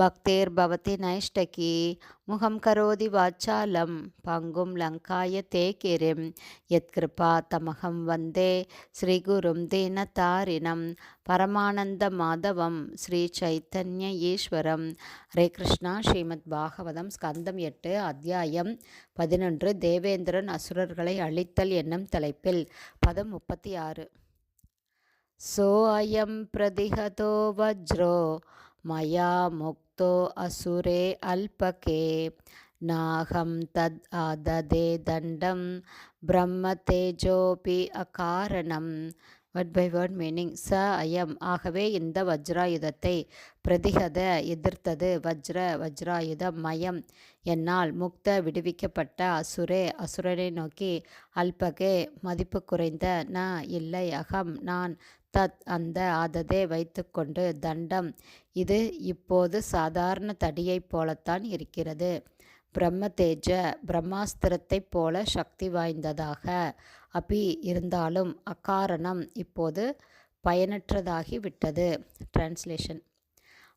பக்தேர்பவதி நைஷ்டகி முகம் கரோதி வாச்சாலம் பங்கும் லங்காய தே கிரிம் யத்கிருபா தமகம் வந்தே ஸ்ரீகுரும் தீனதாரிணம் பரமானந்த மாதவம் ஸ்ரீ சைத்தன்ய ஈஸ்வரம். ஹரே கிருஷ்ணா ஸ்ரீமத் பாகவதம் ஸ்கந்தம் எட்டு அத்தியாயம் பதினொன்று. தேவேந்திரன் அசுரர்களை அழித்தல் என்னும் தலைப்பில் பதம் முப்பத்தி ஆறு. சோ அயம் பிரதிகதோ வஜ்ரோ मया मुक्तो असुरे अल्पके नाहं तद् आददे दण्डं பிரம்மதேஜோபி அகாரணம் வேர்ட் பை வேர்ட் மீனிங் ச அயம் ஆகவே இந்த வஜ்ராயுதத்தை பிரதிகத எதிர்த்தது வஜ்ர வஜ்ராயுதம் மயம் என்னால் முக்த விடுவிக்கப்பட்ட அசுரே அசுரனை நோக்கி அல்பகே மதிப்பு குறைந்த ந இல்லை அகம் நான் தத் அந்த ஆததே வைத்துக்கொண்டு தண்டம். இது இப்போது சாதாரண தடியைப் போலத்தான் இருக்கிறது. பிரம்மதேஜ பிரம்மாஸ்திரத்தைப் போல சக்தி வாய்ந்ததாக. அபி இருந்தாலும் அக்காரணம் இப்போது பயனற்றதாகி விட்டது. டிரான்ஸ்லேஷன்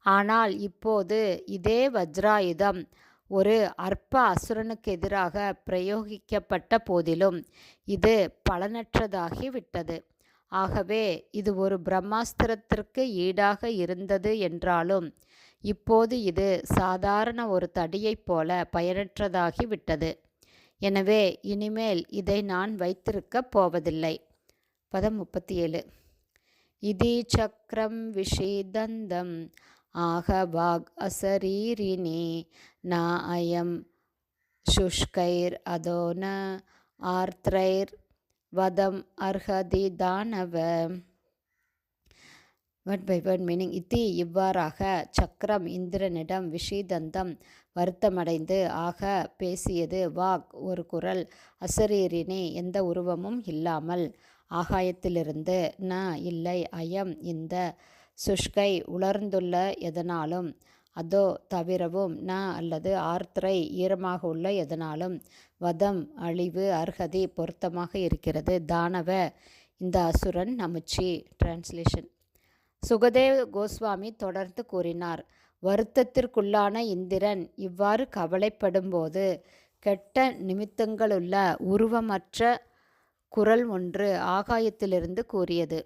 ஆனால் இப்போது இதே வஜ்ராயுதம் ஒரு அற்ப அசுரனுக்கு எதிராக பிரயோகிக்கப்பட்ட போதிலும் இது பலனற்றதாகி விட்டது. ஆகவே இது ஒரு பிரம்மாஸ்திரத்திற்கு ஈடாக இருந்தது என்றாலும் இப்போது இது சாதாரண ஒரு தடியைப் போல பயனற்றதாகி விட்டது. எனவே இனிமேல் இதை நான் வைத்திருக்கப் போவதில்லை. பதம் முப்பத்தி ஏழு இதி சக்கரம் விஷீதந்தம் ஆக வாக் அசரீரிணி ந அயம் சுஷ்கைர் அதோன ஆர்த்ரைர் வதம் அர்ஹதி தானவ. வேர்ட் பை வேர்ட் மீனிங் இத்தி இவ்வாறாக சக்கரம் இந்திரனிடம் விஷீதந்தம் வருத்தமடைந்து ஆக பேசியது வாக் ஒரு குரல் அசரீரினே எந்த உருவமும் இல்லாமல் ஆகாயத்திலிருந்து ந இல்லை அயம் இந்த சுஷ்கை உலர்ந்துள்ள எதனாலும் அதோ தவிரவும் ந அல்லது ஆர்த்ரை ஈரமாக உள்ள எதனாலும் வதம் அழிவு அர்ஹதி பொருத்தமாக இருக்கிறது. தானவ இந்த அசுரன் நமுச்சி. டிரான்ஸ்லேஷன் சுகதேவ் கோஸ்வாமி தொடர்ந்து கூறினார் வருத்தத்திற்குள்ளான இந்திரன் இவ்வாறு கவலைப்படும்போது கெட்ட நிமித்தங்களுள்ள உருவமற்ற குரல் ஒன்று ஆகாயத்திலிருந்து கூறியது.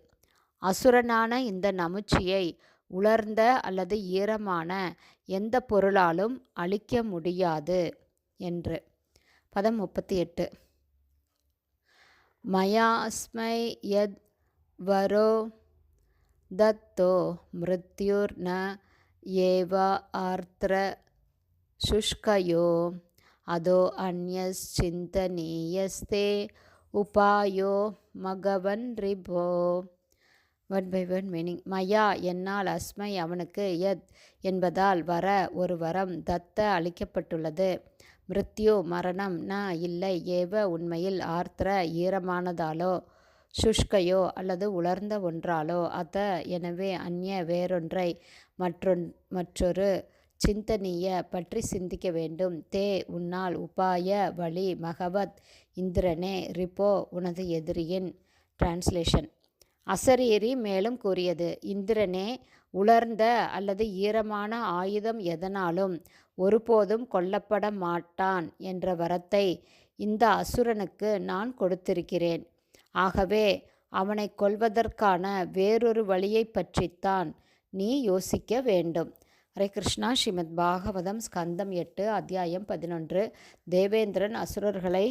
அசுரனான இந்த நமுச்சியை உலர்ந்த அல்லது ஈரமான எந்த பொருளாலும் அழிக்க முடியாது. என்று. பதம் முப்பத்தி எட்டு மயாஸ்மை யத் வரோ தத்தோ மிருத்யுர் ந ஏவா ஆர்த்திர சுஷ்கயோ அதோ அந்யச்சிந்தனீயஸ்தே உபாயோ மகவன் ரிபோ. வேர்ட் பை வேர்ட் மீனிங் மயா என்னால் அஸ்மை அவனுக்கு யத் என்பதால் வர ஒரு வரம் தத்த அளிக்கப்பட்டுள்ளது. மிருத்யு மரணம் ந இல்லை ஏவ உண்மையில் ஆர்த்திர ஈரமானதாலோ சுஷ்கையோ அல்லது உலர்ந்த ஒன்றாலோ அத எனவே அந்நிய வேறொன்றை மற்றொன் மற்றொரு சிந்தனீய பற்றி சிந்திக்க வேண்டும். தே உன்னால் உபாய வழி மகவத் இந்திரனே ரிப்போ உனது எதிரியின். டிரான்ஸ்லேஷன் அசரீரி மேலும் கூறியது இந்திரனே உலர்ந்த அல்லது ஈரமான ஆயுதம் எதனாலும் ஒருபோதும் கொல்லப்பட மாட்டான் என்ற வரத்தை இந்த அசுரனுக்கு நான் கொடுத்திருக்கிறேன். ஆகவே அவனை கொல்வதற்கான வேறொரு வழியை பற்றித்தான் நீ யோசிக்க வேண்டும் ஹரே கிருஷ்ணா. ஸ்ரீமத் பாகவதம் ஸ்கந்தம் எட்டு அத்தியாயம் பதினொன்று. தேவேந்திரன் அசுரர்களை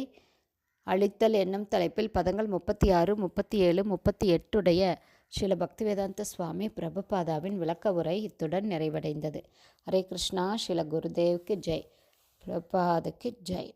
அழித்தல் என்னும் தலைப்பில் பதங்கள் முப்பத்தி ஆறு முப்பத்தி ஏழு முப்பத்தி எட்டுடைய ஸ்ரீல பக்திவேதாந்த சுவாமி பிரபுபாதாவின் விளக்க உரை இத்துடன் நிறைவடைந்தது. ஹரே கிருஷ்ணா ஸ்ரீல குருதேவுக்கு ஜெய். பிரபாதுக்கு ஜெய்.